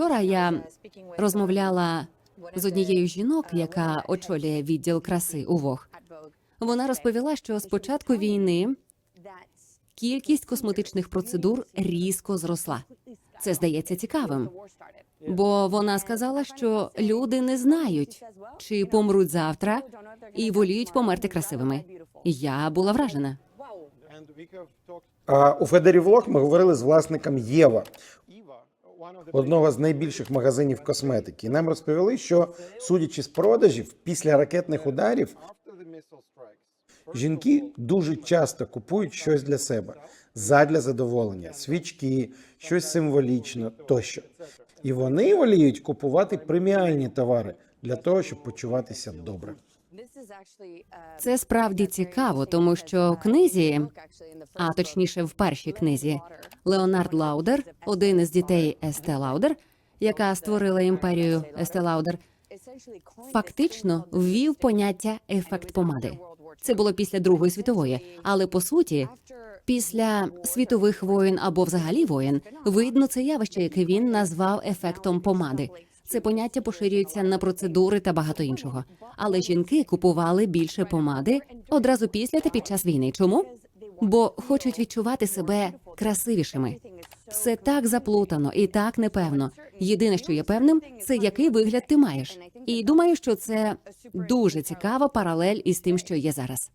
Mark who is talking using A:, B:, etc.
A: Вчора я розмовляла з однією жінок, яка очолює відділ краси у Вог. Вона розповіла, що з початку війни кількість косметичних процедур різко зросла. Це здається цікавим, бо вона сказала, що люди не знають, чи помруть завтра, і воліють померти красивими. Я була вражена.
B: У Федері Влог ми говорили з власником Єва, одного з найбільших магазинів косметики. Нам розповіли, що судячи з продажів після ракетних ударів, жінки дуже часто купують щось для себе задля задоволення, свічки, щось символічне тощо. І вони воліють купувати преміальні товари для того, щоб почуватися добре.
A: Це справді цікаво, тому що в книзі, а точніше в першій книзі, Леонард Лаудер, один із дітей Есте Лаудер, яка створила імперію Есте Лаудер, фактично ввів поняття ефект помади. Це було після Другої світової, але по суті, після світових воєн або взагалі воєн, видно це явище, яке він назвав ефектом помади. Це поняття поширюється на процедури та багато іншого. Але жінки купували більше помади одразу після та під час війни. Чому? Бо хочуть відчувати себе красивішими. Все так заплутано і так непевно. Єдине, що є певним, це який вигляд ти маєш. І думаю, що це дуже цікава паралель із тим, що є зараз.